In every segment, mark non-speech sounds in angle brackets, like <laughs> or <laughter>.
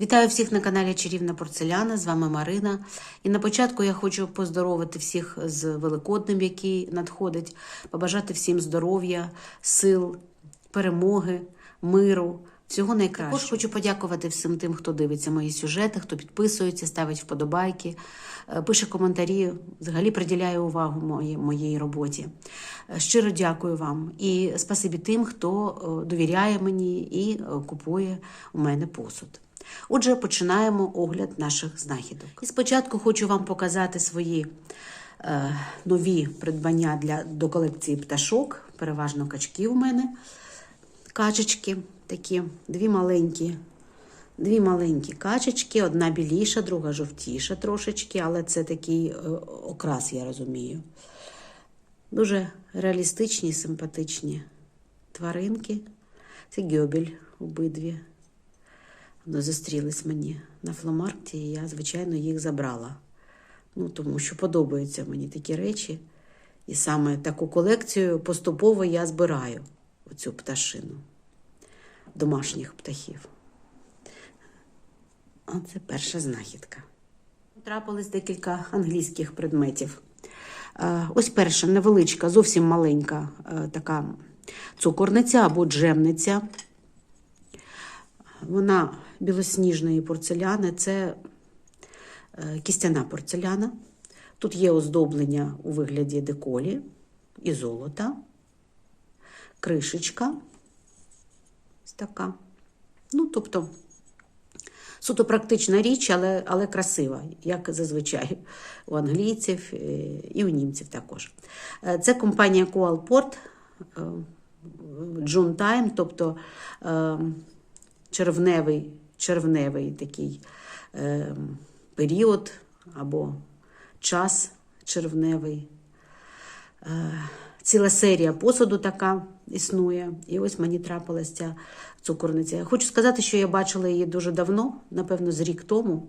Вітаю всіх на каналі Чарівна Порцеляна. З вами Марина. І на початку я хочу поздоровити всіх з Великоднем, який надходить, побажати всім здоров'я, сил, перемоги, миру. Всього найкращого. Також хочу подякувати всім тим, хто дивиться мої сюжети, хто підписується, ставить вподобайки, е, пише коментарі, взагалі приділяє увагу моїй, моїй роботі. Е, Щиро дякую вам і спасибі тим, хто е, довіряє мені і купує у мене посуд. Отже, починаємо огляд наших знахідок. І спочатку хочу вам показати свої е, нові придбання для, до колекції пташок, переважно качки у мене. Качечки такі, дві маленькі, дві маленькі качечки, одна біліша, друга жовтіша трошечки, але це такий е, окрас, я розумію. Дуже реалістичні, симпатичні тваринки. Це гьобель обидві. Зустрілись мені на фломаркті, і я, звичайно, їх забрала. Ну, тому що подобаються мені такі речі. І саме таку колекцію поступово я збираю оцю пташину домашніх птахів. Оце перша знахідка. Трапилось декілька англійських предметів. Е, Ось перша невеличка, зовсім маленька е, така цукорниця або джемниця. Вона білосніжної порцеляни, це е, кістяна порцеляна. Тут є оздоблення у вигляді деколі і золота, кришечка. Така. Ну, тобто, суто практична річ, але, але красива, як зазвичай у англійців е, і у німців також. Е, Це компанія е, June Time, тобто червневий, червневий такий е, період або час червневий. Е, Ціла серія посуду така існує. І ось мені трапилася ця цукорниця. Я хочу сказати, що я бачила її дуже давно, напевно, з рік тому.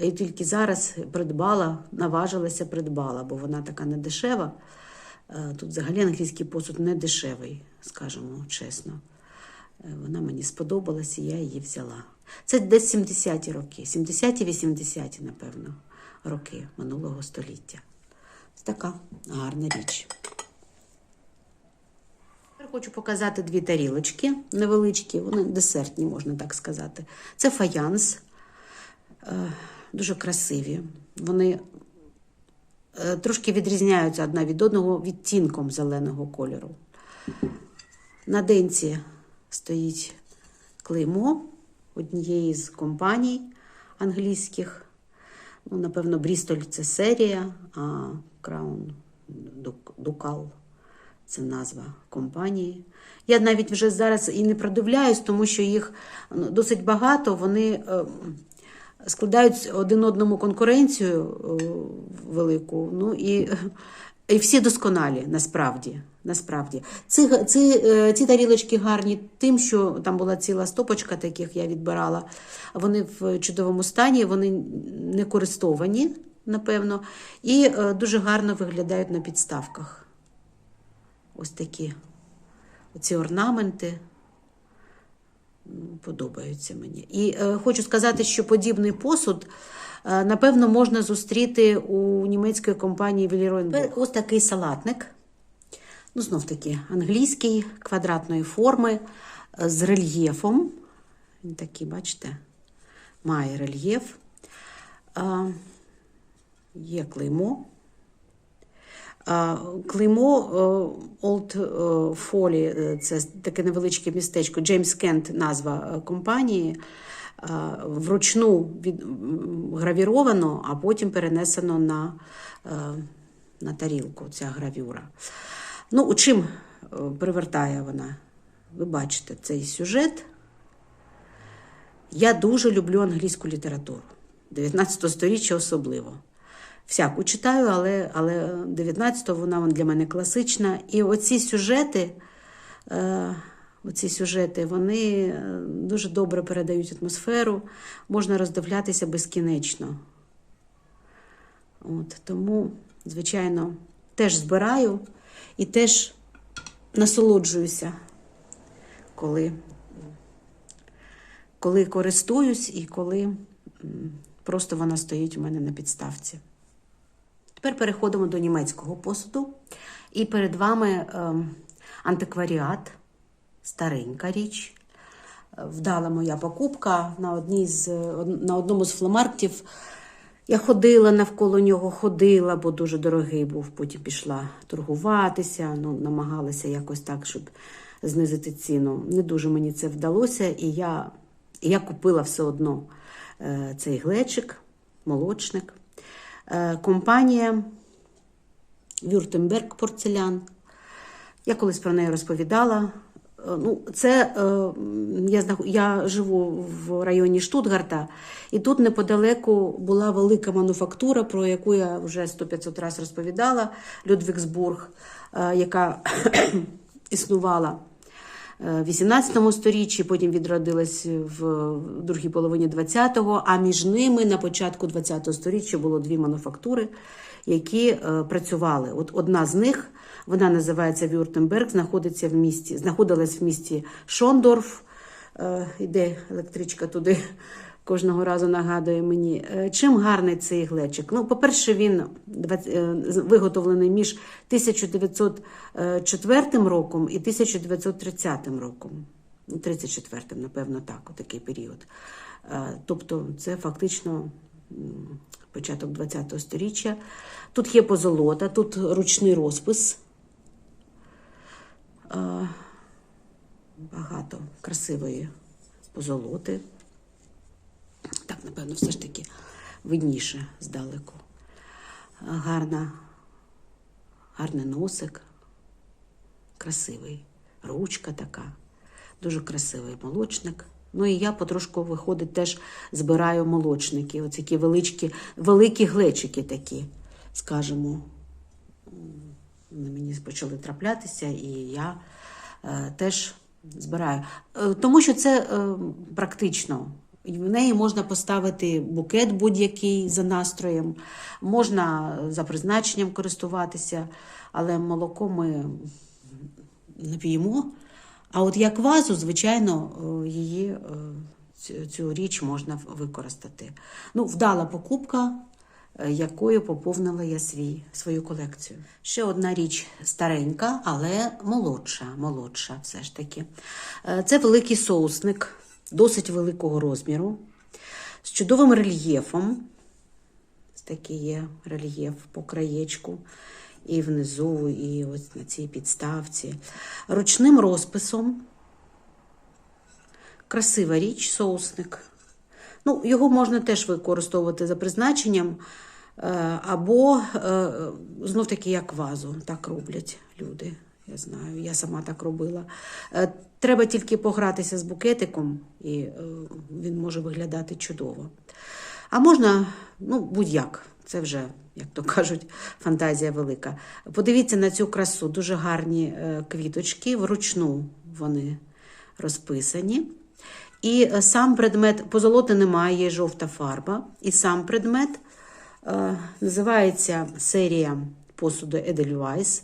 І тільки зараз придбала, наважилася, придбала, бо вона така не дешева. Е, Тут взагалі англійський посуд не дешевий, скажімо чесно. Е, Вона мені сподобалась, і я її взяла. Це десь 70-ті роки, 70-ті, 80-ті, напевно, роки минулого століття. Ось така гарна річ. Тепер хочу показати дві тарілочки невеличкі, вони десертні, можна так сказати. Це фаянс, е, дуже красиві. Вони е, трошки відрізняються одна від одного відтінком зеленого кольору. На денці стоїть клеймо однієї з компаній англійських. Ну, напевно, Брістоль це серія, а Краун Дукал це назва компанії. Я навіть вже зараз і не продивляюсь, тому що їх ну, досить багато. Вони е, складають один одному конкуренцію е, велику. Ну і, і всі досконалі насправді. Насправді, ці, ці, е, ці тарілочки гарні тим, що там була ціла стопочка, таких я відбирала. Вони в чудовому стані, вони не користовані, напевно, і е, дуже гарно виглядають на підставках. Ось такі оці орнаменти подобаються мені. І е, хочу сказати, що подібний посуд, е, напевно, можна зустріти у німецької компанії Віліроєнбург. Ось такий салатник. Ну, знов таки, англійський, квадратної форми, е, з рельєфом. Він такий, бачите, має рельєф. А, є клеймо. А, Клеймо е, Old е, Folly, е, це таке невеличке містечко, Джеймс Кент, назва е, компанії. Вручну гравіровано, а потім перенесено на, е, на тарілку ця гравюра. Ну, у чим е, привертає вона? Ви бачите цей сюжет. Я дуже люблю англійську літературу, 19 століття особливо. Всяку читаю, але, але 19-го вона для мене класична. І оці сюжети, е, оці сюжети, вони е, дуже добре передають атмосферу, можна роздивлятися безкінечно. От, тому, звичайно, теж збираю і теж насолоджуюся, коли коли користуюсь і коли просто вона стоїть у мене на підставці. Тепер переходимо до німецького посуду. І перед вами ем, антикваріат, старенька річ. Е, Вдала моя покупка на, одній з, на одному з фломарктів. Я ходила навколо нього, ходила, бо дуже дорогий був. Потім пішла торгуватися, ну, намагалася якось так, щоб знизити ціну. Не дуже мені це вдалося, і я, я купила все одно е, цей глечик, молочник. Е, компанія Вюртемберг порцелян. Я колись про неї розповідала. Е, Ну, це е, я, я живу в районі Штутгарта, і тут неподалеку була велика мануфактура, про яку я вже 100-500 разів розповідала, Людвігсбург, е, яка <coughs> існувала в 18 сторіччі, потім відродилась в другій половині 20-го, а між ними на початку 20-го сторіччя було дві мануфактури, які працювали. От одна з них, вона називається Вюртемберг, знаходиться в місті, знаходилась в місті Шондорф. Е, Іде електричка туди. Кожного разу нагадує мені, Е, чим гарний цей глечик. Ну, по-перше, він е, виготовлений між 1904 роком і 1930 роком. Ну, 34-м, напевно, так, отакий період. Е, Тобто, це фактично початок 20-го сторіччя. Тут є позолота, тут ручний розпис. Е, Багато красивої позолоти. Так, напевно, все ж таки видніше здалеку. Гарна, гарний носик, красивий, ручка така, дуже красивий молочник. Ну і я потрошку виходить, теж збираю молочники. Ось такі великі глечики такі, скажімо. Мені почали траплятися, і я е, теж збираю. Е, тому що це е, практично. В неї можна поставити букет будь-який за настроєм, можна за призначенням користуватися, але молоко ми не п'ємо. А от як вазу, звичайно, її цю, річ можна використати. Ну, вдала покупка, якою поповнила я свій, свою колекцію. Ще одна річ старенька, але молодша, молодша все ж таки. Е, Це великий соусник, досить великого розміру, з чудовим рельєфом. Ось такий є рельєф по краєчку. І внизу, і ось на цій підставці. Ручним розписом. Красива річ, соусник. Ну, його можна теж використовувати за призначенням, е, або е, знов таки як вазу. Так роблять люди. Я знаю, я сама так робила. Е, Треба тільки погратися з букетиком, і він може виглядати чудово. А можна, ну, будь-як. Це вже, як то кажуть, фантазія велика. Подивіться на цю красу. Дуже гарні квіточки, вручну вони розписані. І е, сам предмет, позолоти немає, є жовта фарба. І сам предмет е, називається серія посуду Edelweiss.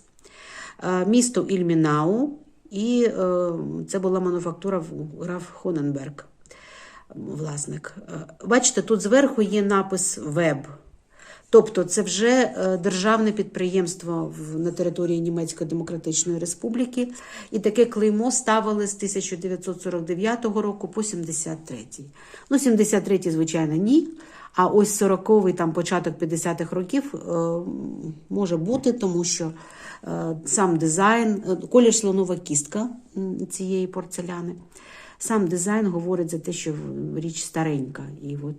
Е, місто Ільмінау. І е, це була мануфактура граф Хоненберг, власник. Е, Бачите, тут зверху є напис Веб. Тобто це вже е, державне підприємство на території Німецької Демократичної Республіки. І таке клеймо ставили з 1949 року по 73-й. Ну, 73, звичайно, ні. А ось 40-й, там початок 50-х років е, може бути, тому що е, сам дизайн, колір слонова кістка цієї порцеляни. Сам дизайн говорить за те, що річ старенька. І от,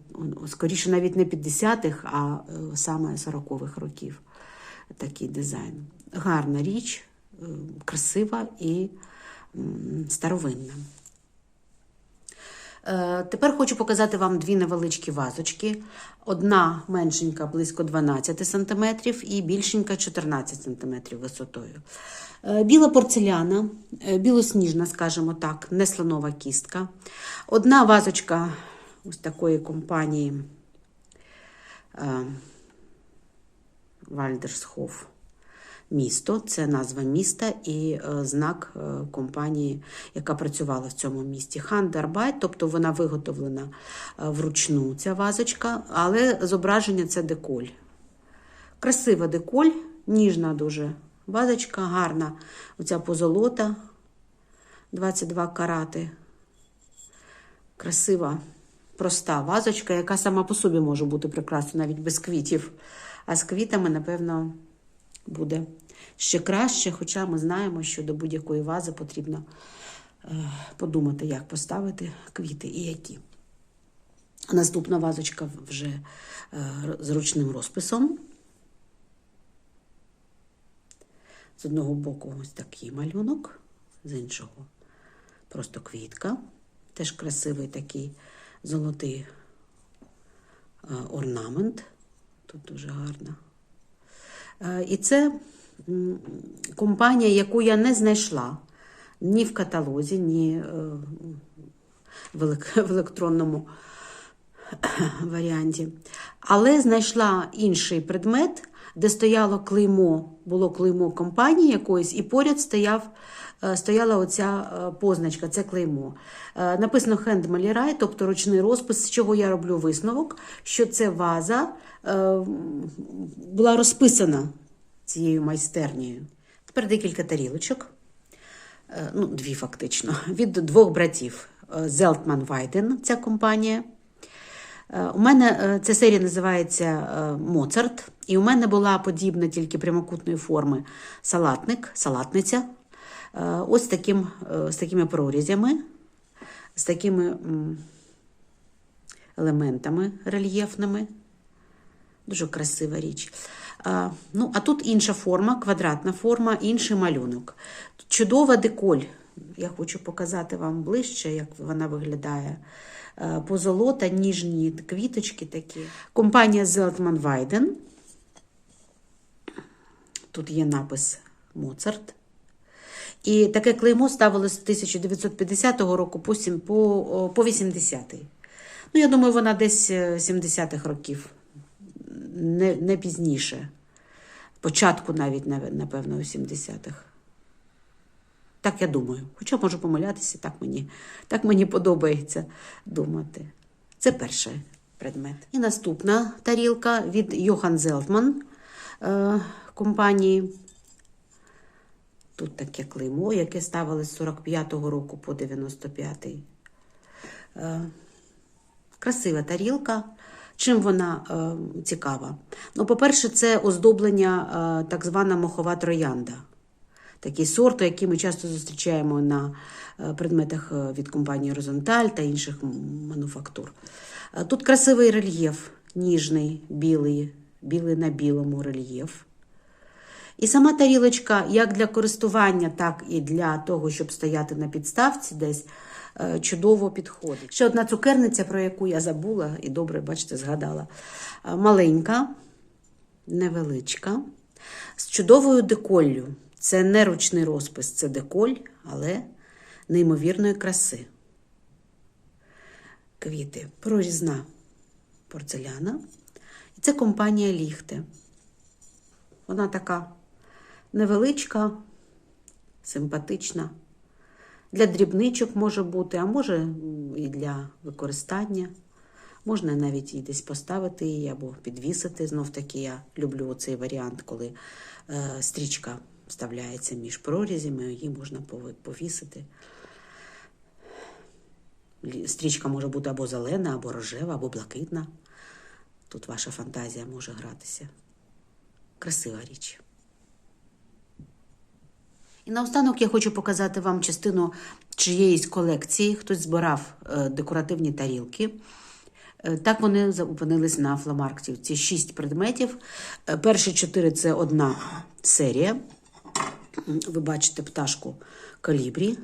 скоріше навіть не 50-х, а е, саме 40-х років такий дизайн. Гарна річ, е, красива і старовинна. Е, Тепер хочу показати вам дві невеличкі вазочки. Одна меншенька близько 12 см і більшенька 14 см висотою. Е, Біла порцеляна, е, білосніжна, скажімо так, не слонова кістка. Одна вазочка ось такої компанії Вальдерсхоф. Місто, це назва міста і е, знак е, компанії, яка працювала в цьому місті. Хандарбайт, тобто вона виготовлена е, вручну, ця вазочка, але зображення це деколь. Красива деколь, ніжна дуже вазочка, гарна. Оця позолота 22 карати. Красива, проста вазочка, яка сама по собі може бути прекрасна навіть без квітів. А з квітами, напевно, буде ще краще, хоча ми знаємо, що до будь-якої вази потрібно е, подумати, як поставити квіти і які. Наступна вазочка вже е, з ручним розписом. З одного боку ось такий малюнок, з іншого просто квітка. Теж красивий такий золотий е, орнамент. Тут дуже гарно. Е, І це компанія, яку я не знайшла ні в каталозі, ні е, в <laughs> електронному <coughs> варіанті. Але знайшла інший предмет, де стояло клеймо, було клеймо компанії якоїсь, і поряд стояв, стояла оця е, позначка, це клеймо. Е, Написано hand Малірай, тобто ручний розпис, з чого я роблю висновок, що це ваза е, була розписана цією майстернею. Тепер декілька тарілочок. Е, ну, дві фактично, від двох братів. Зелтман Вайден, ця компанія. Е, У мене е, ця серія називається е, Моцарт, і у мене була подібна тільки прямокутної форми салатник, салатниця. Е, Ось таким, е, з такими прорізями, з такими елементами рельєфними. Дуже красива річ. А, ну, а тут інша форма, квадратна форма, інший малюнок. Чудова деколь. Я хочу показати вам ближче, як вона виглядає. Е, Позолота, ніжні квіточки такі. Компанія Зелтман Вайден. Тут є напис Моцарт. І таке клеймо ставилось з 1950 року по, сім- по, по 80-й. Ну, я думаю, вона десь е, 70-х років, не, не пізніше. Початку навіть, нав- напевно, 80-х. Так я думаю. Хоча можу помилятися, так мені, так мені подобається думати. Це перший предмет. І наступна тарілка від Йохан Зелтман е, компанії. Тут таке клеймо, яке ставили з 45-го року по 95-й. Е, красива тарілка. Чим вона е, цікава? Ну, по-перше, це оздоблення е, так звана мохова троянда. Такий сорт, який ми часто зустрічаємо на е, предметах е, від компанії Розенталь та інших мануфактур. Тут красивий рельєф, ніжний, білий, білий на білому рельєф. І сама тарілочка, як для користування, так і для того, щоб стояти на підставці десь, е, чудово підходить. Ще одна цукерниця, про яку я забула, і добре, бачите, згадала. Е, Маленька, невеличка, з чудовою деколлю. Це не ручний розпис, це деколь, але неймовірної краси. Квіти, прорізна порцеляна. І це компанія Ліхте. Вона така невеличка, симпатична. Для дрібничок може бути, а може і для використання. Можна навіть і десь поставити її або підвісити. Знов таки я люблю цей варіант, коли е, стрічка вставляється між прорізями, її можна повісити. Стрічка може бути або зелена, або рожева, або блакитна. Тут ваша фантазія може гратися. Красива річ. І наостанок я хочу показати вам частину чиєїсь колекції. Хтось збирав е, декоративні тарілки. Е, Так вони опинились на фломаркті. Ці шість предметів. Е, Перші чотири це одна серія. Ви бачите пташку калібрі,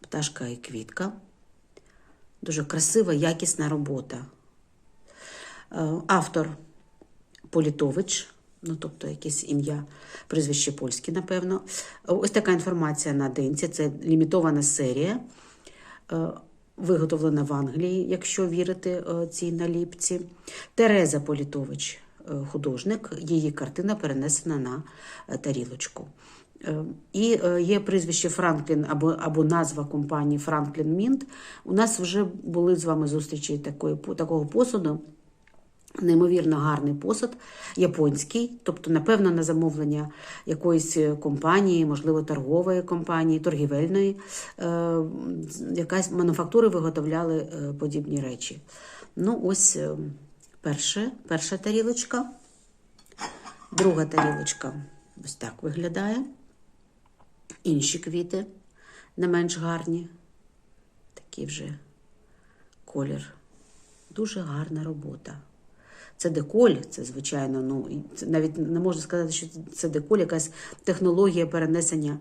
пташка і квітка. Дуже красива, якісна робота. Автор Політович, ну тобто якесь ім'я, прізвище польське, напевно. Ось така інформація на денці. Це лімітована серія, е, виготовлена в Англії, якщо вірити е, цій наліпці. Тереза Політович е, художник, її картина перенесена на тарілочку. І є прізвище Франклін або, або назва компанії Франклін Мінт. У нас вже були з вами зустрічі такої, такого посуду. Неймовірно гарний посуд, японський, тобто, напевно, на замовлення якоїсь компанії, можливо, торгової компанії, торгівельної, е, якась мануфактури виготовляли е, подібні речі. Ну, ось е, перше, перша тарілочка, друга тарілочка ось так виглядає. Інші квіти не менш гарні. Такий вже колір. Дуже гарна робота. Це деколь, це звичайно, ну навіть не можна сказати, що це деколь, якась технологія перенесення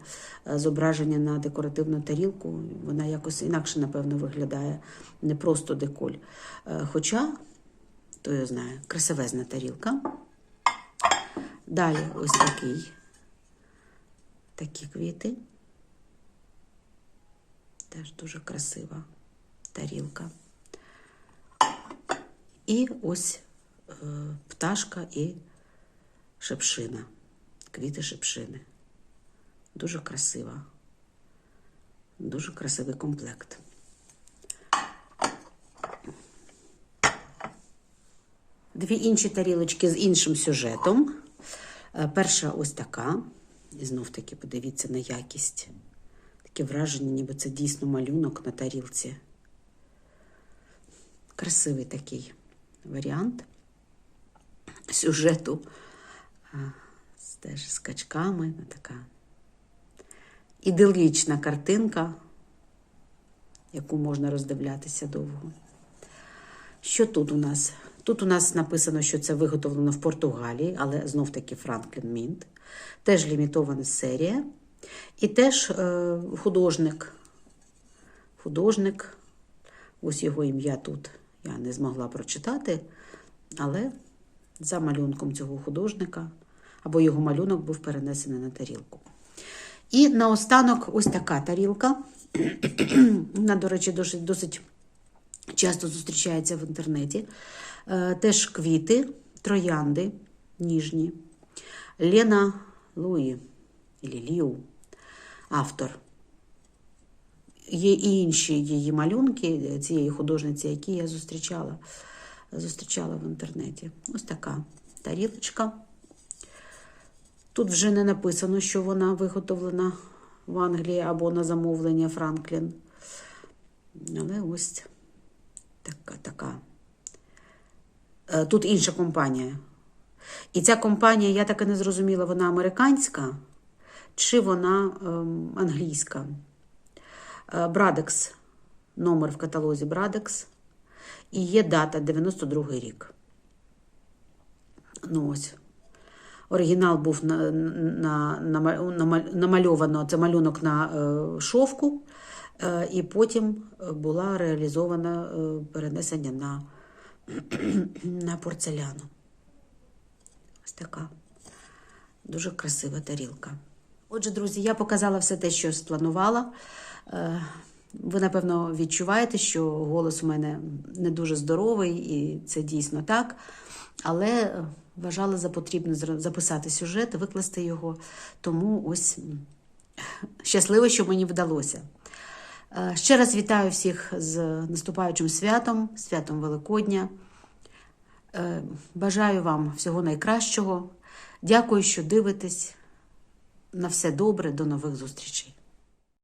е, зображення на декоративну тарілку. Вона якось інакше, напевно, виглядає не просто деколь. Е, Хоча, то я знаю, красивезна тарілка. Далі ось такий. Такі квіти. Теж дуже красива тарілка. І ось пташка і шепшина. Квіти шепшини. Дуже красива. Дуже красивий комплект. Дві інші тарілочки з іншим сюжетом. Е, Перша ось така. І знов таки подивіться на якість. Таке враження, ніби це дійсно малюнок на тарілці. Красивий такий варіант сюжету. З- Теж з качками. ну, Така ідеалічна картинка, яку можна роздивлятися довго. Що тут у нас? Тут у нас написано, що це виготовлено в Португалії, але знов таки Франклін Мінт. Теж лімітована серія. І теж е, художник. Художник, ось його ім'я тут я не змогла прочитати, але за малюнком цього художника, або його малюнок був перенесений на тарілку. І наостанок ось така тарілка. <clears throat> Вона, до речі, досить, досить часто зустрічається в інтернеті. Е, Теж квіти, троянди ніжні. Лена Луї, або Ліу, автор. Є і інші її малюнки цієї художниці, які я зустрічала, зустрічала в інтернеті. Ось така тарілочка. Тут вже не написано, що вона виготовлена в Англії або на замовлення Франклін. Але ось така. така. Е, Тут інша компанія. І ця компанія, я так і не зрозуміла, вона американська чи вона ем, англійська. Брадекс, номер в каталозі Брадекс. І є дата 92 рік. Ну ось. Оригінал був на, на, на, на, намальовано, це малюнок на е, шовку, е, і потім була реалізована е, перенесення на, <clears throat> на порцеляну. Ось така дуже красива тарілка. Отже, друзі, я показала все те, що спланувала. Е, Ви, напевно, відчуваєте, що голос у мене не дуже здоровий, і це дійсно так. Але вважала за потрібне записати сюжет, викласти його. Тому ось щасливо, що мені вдалося. Е, Ще раз вітаю всіх з наступаючим святом, святом Великодня. Е, Бажаю вам всього найкращого. Дякую, що дивитесь. На все добре, до нових зустрічей.